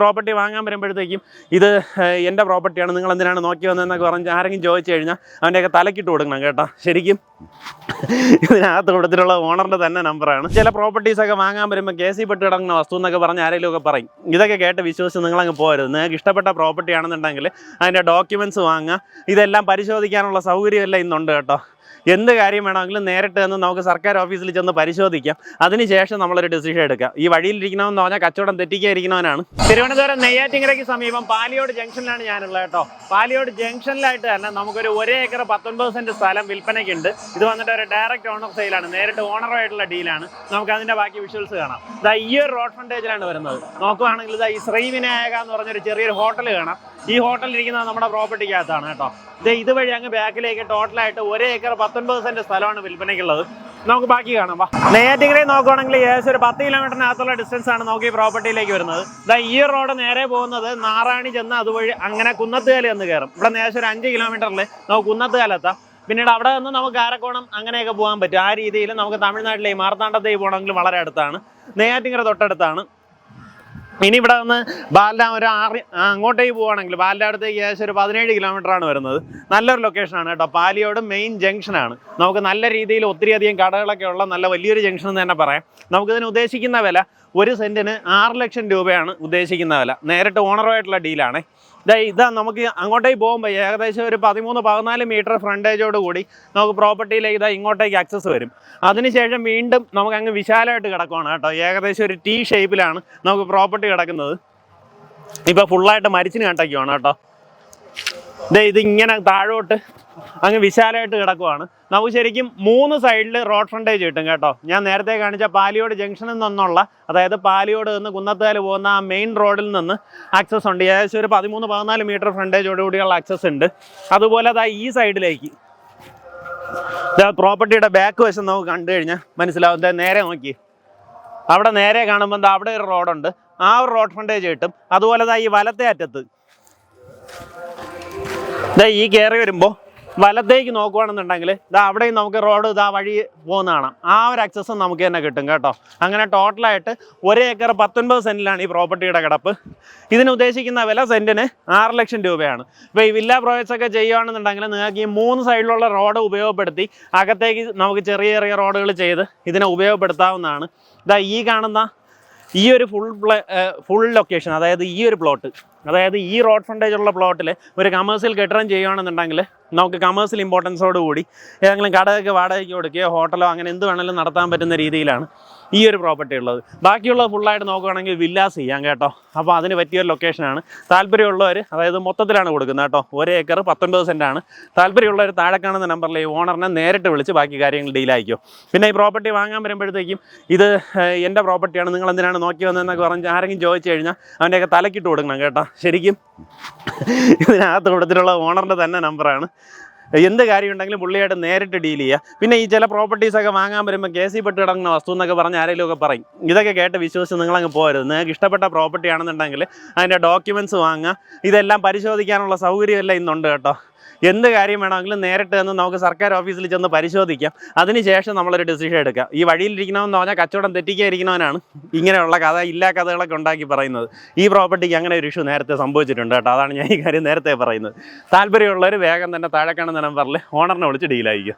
Property വാങ്ങാൻ വരുമ്പോഴത്തേക്കും ഇത് എന്റെ പ്രോപ്പർട്ടിയാണ് നിങ്ങൾ എന്തിനാണ് നോക്കി വന്നതെന്നൊക്കെ പറഞ്ഞ് ആരെങ്കിലും ചോദിച്ചു കഴിഞ്ഞാൽ അവന്റെയൊക്കെ തലക്കിട്ട് കൊടുക്കണം കേട്ടോ. ശരിക്കും ഇതിനകത്ത് കൊടുത്തിട്ടുള്ള ഓണറിന്റെ തന്നെ നമ്പറാണ് ചില പ്രോപ്പർട്ടീസൊക്കെ വാങ്ങാൻ വരുമ്പോൾ കെ സി പെട്ട് കിടക്കുന്ന വസ്തു എന്നൊക്കെ പറഞ്ഞ് ആരെങ്കിലും ഒക്കെ പറയും. ഇതൊക്കെ കേട്ട് വിശ്വസിച്ച് നിങ്ങളങ്ങ് പോരുത്. നിങ്ങൾക്ക് ഇഷ്ടപ്പെട്ട പ്രോപ്പർട്ടി ആണെന്നുണ്ടെങ്കിൽ അതിന്റെ ഡോക്യുമെന്റ്സ് വാങ്ങുക. ഇതെല്ലാം പരിശോധിക്കാനുള്ള സൗകര്യമെല്ലാം ഇന്നുണ്ട് കേട്ടോ. എന്ത് കാര്യം വേണമെങ്കിലും നേരിട്ട് തന്നെ നമുക്ക് സർക്കാർ ഓഫീസിൽ ചെന്ന് പരിശോധിക്കാം. അതിനുശേഷം നമ്മളൊരു ഡിസിഷൻ എടുക്കാം. ഈ വഴിയിലിരിക്കണമെന്ന് പറഞ്ഞാൽ കച്ചവടം തെറ്റിക്കാതിരിക്കണവനാണ് തിരുവനന്തപുരം നെയ്യാറ്റിങ്കരയ്ക്ക് സമീപം പാലിയോട് ജംഗ്ഷനിലാണ് ഞാനുള്ളത് കേട്ടോ. പാലിയോട് ജംഗ്ഷനിലായിട്ട് തന്നെ നമുക്കൊരു ഒരേ ഏക്കർ പത്തൊൻപത് സെന്റ് സ്ഥലം വിൽപ്പനയ്ക്കുണ്ട്. ഇത് വന്നിട്ട് ഒരു ഡയറക്റ്റ് ഓണർ സെയിലാണ് നേരിട്ട് ഓണറുമായിട്ടുള്ള ഡീലാണ് നമുക്ക് അതിന്റെ ബാക്കി വിഷ്വൽസ് കാണാം. ഇതാ ഈ ഒരു റോഡ് ഫ്രണ്ടേജിലാണ് വരുന്നത്. നോക്കുവാണെങ്കിൽ ഇതാ ഈ ശ്രീവിനായക എന്ന് പറഞ്ഞൊരു ചെറിയൊരു ഹോട്ടൽ കാണാം. ഈ ഹോട്ടലിൽ ഇരിക്കുന്നത് നമ്മുടെ പ്രോപ്പർട്ടിക്കകത്താണ് കേട്ടോ. ഇത് ഇതുവഴി അങ്ങ് ബാക്കിലേക്ക് ടോട്ടലായിട്ട് ഒരേ ഏക്കർ പത്തൊൻപത് സെന്റ് സ്ഥലമാണ് വിൽപ്പനയ്ക്കുള്ളത്. നമുക്ക് ബാക്കി കാണാം വാ. നെയ്യാറ്റിങ്കരയിൽ നോക്കുവാണെങ്കിൽ ഏകദേശം ഒരു പത്ത് കിലോമീറ്ററിനകത്തുള്ള ഡിസ്റ്റൻസ് ആണ് നമുക്ക് ഈ പ്രോപ്പർട്ടിയിലേക്ക് വരുന്നത്. ഇതാ ഈ റോഡ് നേരെ പോകുന്നത് നാറാണി ചെന്ന് അതുവഴി അങ്ങനെ കുന്നത്തുകാലി എന്ന് കയറും. ഇവിടെ ഏകദേശം ഒരു അഞ്ച് കിലോമീറ്ററിൽ നമുക്ക് കുന്നത്തുകാലെത്താം പിന്നീട് അവിടെ നിന്ന് നമുക്ക് ആരക്കോണം അങ്ങനെയൊക്കെ പോകാൻ പറ്റും. ആ രീതിയിൽ നമുക്ക് തമിഴ്നാട്ടിലെ മാർത്താണ്ഡത്തേക്ക് പോകണമെങ്കിൽ വളരെ അടുത്താണ്. നെയ്യാറ്റിങ്കര തൊട്ടടുത്താണ്. ഇനി ഇവിടെ നിന്ന് ബാലഡാം ഒരു ആറ് അങ്ങോട്ടേക്ക് പോവുകയാണെങ്കിൽ ബാലഡാം അടുത്തേക്ക് ഏകദേശം ഒരു പതിനേഴ് കിലോമീറ്റർ ആണ് വരുന്നത്. നല്ലൊരു ലൊക്കേഷനാണ് കേട്ടോ. പാലിയോട് മെയിൻ ജംഗ്ഷനാണ് നമുക്ക് നല്ല രീതിയിൽ ഒത്തിരിയധികം കടകളൊക്കെ ഉള്ള നല്ല വലിയൊരു ജംഗ്ഷൻ എന്ന് തന്നെ പറയാം. നമുക്കിതിന് ഉദ്ദേശിക്കുന്ന വില ഒരു സെന്റിന് ആറ് ലക്ഷം രൂപയാണ് ഉദ്ദേശിക്കുന്ന വില. നേരിട്ട് ഓണറുമായിട്ടുള്ള ഡീലാണ് ഇതാ ഇതാ നമുക്ക് അങ്ങോട്ടേക്ക് പോകുമ്പോൾ ഏകദേശം ഒരു പതിമൂന്ന് പതിനാല് മീറ്റർ ഫ്രണ്ടേജോട് കൂടി നമുക്ക് പ്രോപ്പർട്ടിയിലേക്ക് ഇതാ ഇങ്ങോട്ടേക്ക് ആക്സസ് വരും. അതിനുശേഷം വീണ്ടും നമുക്ക് അങ്ങ് വിശാലമായിട്ട് കിടക്കുവാണ് കേട്ടോ. ഏകദേശം ഒരു ടീ ഷേപ്പിലാണ് നമുക്ക് പ്രോപ്പർട്ടി കിടക്കുന്നത്. ഇപ്പോൾ ഫുള്ളായിട്ട് മരിച്ചിന് കണ്ടൊക്കെയാണ് കേട്ടോ. ദേ ഇത് ഇങ്ങനെ താഴോട്ട് അങ്ങ് വിശാലമായിട്ട് കിടക്കുവാണ്. നമുക്ക് ശരിക്കും മൂന്ന് സൈഡിൽ റോഡ് ഫ്രണ്ടേജ് കിട്ടും കേട്ടോ. ഞാൻ നേരത്തെ കാണിച്ച പാലിയോട് ജംഗ്ഷനിൽ നിന്നുള്ള അതായത് പാലിയോട് നിന്ന് കുന്നത്താൽ പോകുന്ന ആ മെയിൻ റോഡിൽ നിന്ന് ആക്സസ് ഉണ്ട്. ഏകദേശം ഒരു പതിമൂന്ന് പതിനാല് മീറ്റർ ഫ്രണ്ടേജോട് കൂടിയുള്ള ആക്സസ് ഉണ്ട്. അതുപോലെ അതാ ഈ സൈഡിലേക്ക്. പ്രോപ്പർട്ടിയുടെ ബാക്ക് വശം നമുക്ക് കണ്ടു കഴിഞ്ഞാൽ മനസ്സിലാവും. നേരെ നോക്കി. അവിടെ നേരെ കാണുമ്പോൾ അവിടെ ഒരു റോഡുണ്ട് ആ ഒരു റോഡ് ഫ്രണ്ടേജ് കിട്ടും. അതുപോലെ ഈ വലത്തെ അറ്റത്ത്. ഈ കയറി വരുമ്പോൾ വലത്തേക്ക് നോക്കുവാണെന്നുണ്ടെങ്കിൽ ഇതാ അവിടെയും നമുക്ക് റോഡ് ഇതാ വഴി പോകുന്ന കാണാം ആ ഒരു അക്സസും നമുക്ക് തന്നെ കിട്ടും കേട്ടോ. അങ്ങനെ ടോട്ടലായിട്ട് ഒരേ ഏക്കർ പത്തൊൻപത് സെന്റിലാണ് ഈ പ്രോപ്പർട്ടിയുടെ കിടപ്പ്. ഇതിന് ഉദ്ദേശിക്കുന്ന വില സെന്റിന് ആറ് ലക്ഷം രൂപയാണ്. ഇപ്പോൾ ഈ വില്ല പ്രോജക്ട്സ് ഒക്കെ ചെയ്യുകയാണെന്നുണ്ടെങ്കിൽ നിങ്ങൾക്ക് ഈ മൂന്ന് സൈഡിലുള്ള റോഡ് ഉപയോഗപ്പെടുത്തി അകത്തേക്ക് നമുക്ക് ചെറിയ ചെറിയ റോഡുകൾ ചെയ്ത് ഇതിനെ ഉപയോഗപ്പെടുത്താവുന്നതാണ്. ഇതാ ഈ കാണുന്ന ഈ ഒരു ഫുൾ ഫുൾ ലൊക്കേഷൻ അതായത് ഈ ഒരു പ്ലോട്ട് അതായത് ഈ റോഡ് ഫ്രണ്ടേജ് ഉള്ള പ്ലോട്ടിൽ ഒരു കമേഴ്സ്യൽ കെട്ടിടം ചെയ്യുകയാണെന്നുണ്ടെങ്കിൽ നമുക്ക് കമേഴ്സ്യൽ ഇമ്പോർട്ടൻസോട് കൂടി ഏതെങ്കിലും കടയൊക്കെ വാടകയ്ക്ക് കൊടുക്കുകയോ ഹോട്ടലോ അങ്ങനെ എന്ത് വേണമെങ്കിലും നടത്താൻ പറ്റുന്ന രീതിയിലാണ് ഈ ഒരു പ്രോപ്പർട്ടി ഉള്ളത്. ബാക്കിയുള്ളത് ഫുള്ളായിട്ട് നോക്കുകയാണെങ്കിൽ വില്ലാസ് ചെയ്യാം കേട്ടോ. അപ്പോൾ അതിന് പറ്റിയൊരു ലൊക്കേഷനാണ് താല്പര്യമുള്ളവർ അതായത് മൊത്തത്തിലാണ് കൊടുക്കുന്നത് കേട്ടോ. ഒരു ഏക്കർ പത്തൊൻപത് സെന്റാണ് താല്പര്യമുള്ളവർ താഴെ കാണുന്ന നമ്പറിൽ ഈ ഓണറിനെ നേരിട്ട് വിളിച്ച് ബാക്കി കാര്യങ്ങൾ ഡീലായിക്കോ പിന്നെ ഈ പ്രോപ്പർട്ടി വാങ്ങാൻ വരുമ്പോഴത്തേക്കും ഇത് എന്റെ പ്രോപ്പർട്ടിയാണ് നിങ്ങൾ എന്തിനാണ് നോക്കി വന്നതെന്നൊക്കെ പറഞ്ഞ് ആരെങ്കിലും ചോദിച്ചു കഴിഞ്ഞാൽ അവന്റെയൊക്കെ തലക്കിട്ട് കൊടുക്കണം കേട്ടോ. ശരിക്കും ഇതിനകത്ത് കൊടുത്തിട്ടുള്ള ഓണറിന്റെ തന്നെ നമ്പറാണ്. എന്ത് കാര്യം ഉണ്ടെങ്കിലും പുള്ളിയായിട്ട് നേരിട്ട് ഡീൽ ചെയ്യുക പിന്നെ ഈ ചില പ്രോപ്പർട്ടീസ് ഒക്കെ വാങ്ങാൻ വരുമ്പോൾ കെ സി പെട്ട് കിടക്കുന്ന വസ്തു എന്നൊക്കെ പറഞ്ഞ് ആരെങ്കിലും ഒക്കെ പറയും. ഇതൊക്കെ കേട്ട് വിശ്വസിച്ച് നിങ്ങളങ്ങ് പോരുത്. നിങ്ങൾക്ക് ഇഷ്ടപ്പെട്ട പ്രോപ്പർട്ടി ആണെന്നുണ്ടെങ്കിൽ അതിന്റെ ഡോക്യുമെന്റ്സ് വാങ്ങുക. ഇതെല്ലാം പരിശോധിക്കാനുള്ള സൗകര്യമെല്ലാം ഇന്നുണ്ട് കേട്ടോ. എന്ത് കാര്യം വേണമെങ്കിലും നേരിട്ട് തന്നെ നമുക്ക് സർക്കാർ ഓഫീസിൽ ചെന്ന് പരിശോധിക്കാം. അതിനുശേഷം നമ്മളൊരു ഡിസിഷൻ എടുക്കാം. ഈ വഴിയിലിരിക്കണമെന്ന് പറഞ്ഞാൽ കച്ചവടം തെറ്റിക്കാതിരിക്കണവനാണ് ഇങ്ങനെയുള്ള കഥ ഇല്ലാ കഥകളൊക്കെ ഉണ്ടാക്കി പറയുന്നത്. ഈ പ്രോപ്പർട്ടിക്ക് അങ്ങനെ ഒരു ഇഷ്യൂ നേരത്തെ സംഭവിച്ചിട്ടുണ്ട് കേട്ടോ. അതാണ് ഞാൻ ഈ കാര്യം നേരത്തെ പറയുന്നത്. താല്പര്യമുള്ളവർ വേഗം തന്നെ താഴെ കാണുന്ന നമ്പറിൽ ഓണറിനെ വിളിച്ച് ഡീലായിരിക്കും